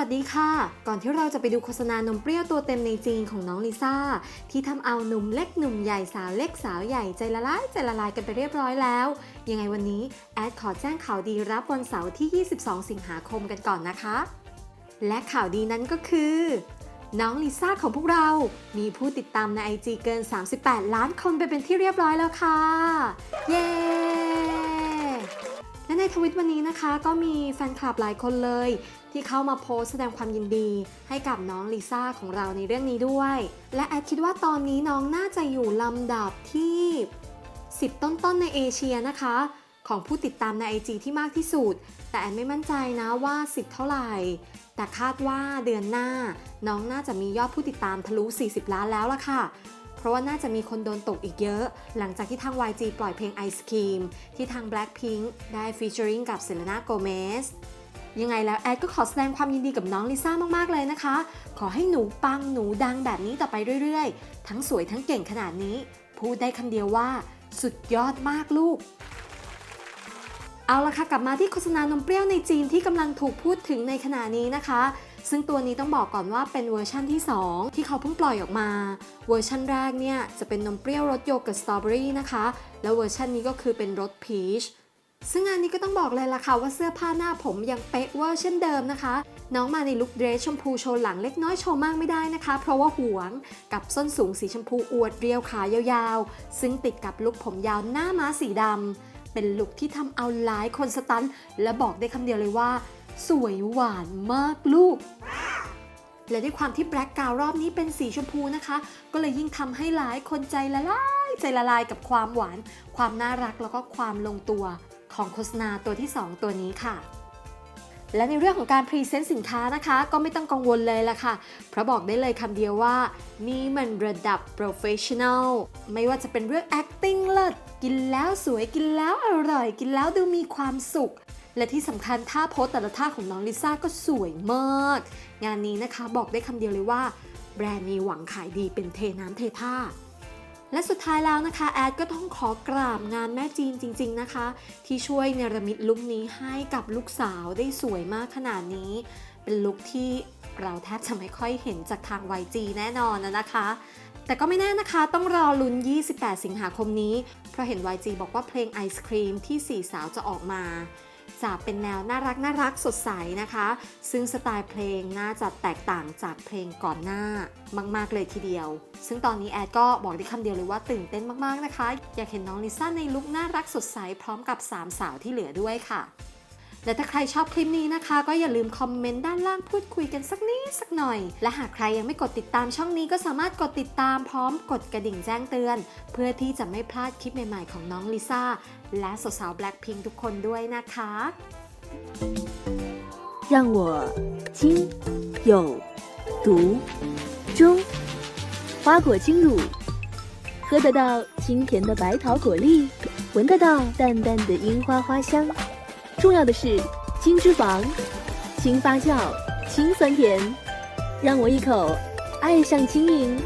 วัสดีค่ะ ก่อนที่เราจะไปดูโฆษณานมเปรี้ยวตัวเต็มในจีนของน้องลิซ่า ที่ทำเอาหนุ่มเล็กหนุ่มใหญ่สาวเล็กสาวใหญ่ใจละลายใจละลายกันไปเรียบร้อยแล้ว ยังไงวันนี้แอดขอแจ้งข่าวดีรับวันเสาร์ที่ 22 สิงหาคมกันก่อนนะคะ และข่าวดีนั้นก็คือ น้องลิซ่าของพวกเรา มีผู้ติดตามใน IG เกิน 38 ล้านคนไปเป็นที่เรียบร้อยแล้วค่ะ เย้ ทวิตวันนี้นะคะ ก็มีแฟนคลับหลายคนเลย ที่เข้ามาโพสแสดงความยินดี ให้กับน้องลิซ่าของเราในเรื่องนี้ด้วย และแอดคิดว่าตอนนี้น้องน่าจะอยู่ลำดับที่ 10 ต้นๆในเอเชียนะคะ ของผู้ติดตามใน IG ที่มากที่สุด แต่แอนไม่มั่นใจนะว่า 10 เท่าไหร่ แต่คาดว่าเดือนหน้า น้องน่าจะมียอดผู้ติดตามทะลุ 40 ล้านแล้วล่ะค่ะ เพราะว่าน่าจะมีคนโดนตกอีกเยอะ หลังจากที่ทาง YG ปล่อยเพลง Ice Cream ที่ทาง Blackpink ได้ฟีเจอริงกับเซเลนาโกเมสยังไงแล้วแอดก็ขอแสดงความยินดีกับน้องลิซ่ามาก ๆ เลยนะคะ ขอให้หนูปังหนูดังแบบนี้ต่อไปเรื่อย ๆ ทั้งสวยทั้งเก่งขนาดนี้ พูดได้คำเดียวว่า สุดยอดมากลูก เอาละค่ะกลับมาที่โฆษณานมเปรี้ยวในจีนที่กำลังถูกพูดถึงในขณะนี้นะคะ ซึ่งตัวนี้ต้องบอกก่อนว่าเป็นเวอร์ชั่นที่ 2 ที่เขาเพิ่งปล่อยออกมา เวอร์ชันแรกเนี่ยจะเป็นนมเปรี้ยวรสโยเกิร์ตสตรอเบอรี่นะคะ แล้วเวอร์ชันนี้ก็คือเป็นรสพีชซึ่งงานนี้ก็ต้องบอกเลยล่ะค่ะว่าเสื้อผ้าหน้าผมยังเป๊ะเวอร์เช่นเดิมนะคะ น้องมาในลุคเดรสชมพูโชว์หลังเล็กน้อยโชว์มากไม่ได้นะคะ เพราะว่าหวงกับส้นสูงสีชมพูอวดเรียวขายาวๆ ซึ่งติดกับลุคผมยาวหน้าม้าสีดำ เป็นลุคที่ทำเอาหลายคนสตัน และบอกได้คำเดียวเลยว่า สวยหวานมากลูก และด้วยความที่แบล็กกาวรอบนี้เป็นสีชมพูนะคะ ก็เลยยิ่งทำให้หลายคนใจละลายใจละลายกับความหวาน ความน่ารักแล้วก็ความลงตัวของโฆษณาตัวที่ 2 ตัวนี้ค่ะ และในเรื่องของการพรีเซนต์สินค้านะคะ ก็ไม่ต้องกังวลเลยล่ะค่ะ เพราะบอกได้เลยคำเดียวว่า นี่มันระดับ professional ไม่ว่าจะเป็นเรื่อง acting เลิศกินแล้วสวยกินแล้วอร่อย กินแล้วดูมีความสุข และที่สำคัญท่าโพสแต่ละท่าของน้องลิซ่าก็สวยมาก งานนี้นะคะบอกได้คำเดียวเลยว่า แบรนด์มีหวังขายดีเป็นเทน้ำเทท่า และสุดท้ายแล้วนะคะ แอดก็ต้องขอกราบงานแม่จีนจริง ๆนะคะ ที่ช่วยเนรมิตลุคนี้ให้กับลูกสาวได้สวยมากขนาดนี้ เป็นลุคที่เราแทบจะไม่ค่อยเห็นจากทาง YG แน่นอนนะคะ แต่ก็ไม่แน่นะคะต้องรอลุ้น 28 สิงหาคมนี้ เพราะเห็น YG บอกว่าเพลงไอศครีมที่สี่สาวจะออกมา จะเป็นแนวน่ารักน่ารักสดใสนะคะ ซึ่งสไตล์เพลงน่าจะแตกต่างจากเพลงก่อนหน้ามาก ๆ เลยทีเดียว ซึ่งตอนนี้แอดก็บอกได้คำเดียวเลยว่าตื่นเต้นมาก ๆ นะคะ อยากเห็นน้องลิซ่าในลุคน่ารักสดใสพร้อมกับสามสาวที่เหลือด้วยค่ะ และถ้าใครชอบคลิปนี้นะคะ ก็อย่าลืมคอมเมนต์ด้านล่างพูดคุยกันสักนิดสักหน่อย และหากใครยังไม่กดติดตามช่องนี้ก็สามารถกดติดตามพร้อมกดกระดิ่งแจ้งเตือน เพื่อที่จะไม่พลาดคลิปใหม่ๆของน้องลิซ่าและสาวๆ Blackpink ทุกคนด้วยนะคะ 让我亲有独钟，花果精乳，喝得到清甜的白桃果粒，闻得到淡淡的樱花花香。 重要的是，轻脂肪、轻发酵、轻酸甜，让我一口爱上轻盈。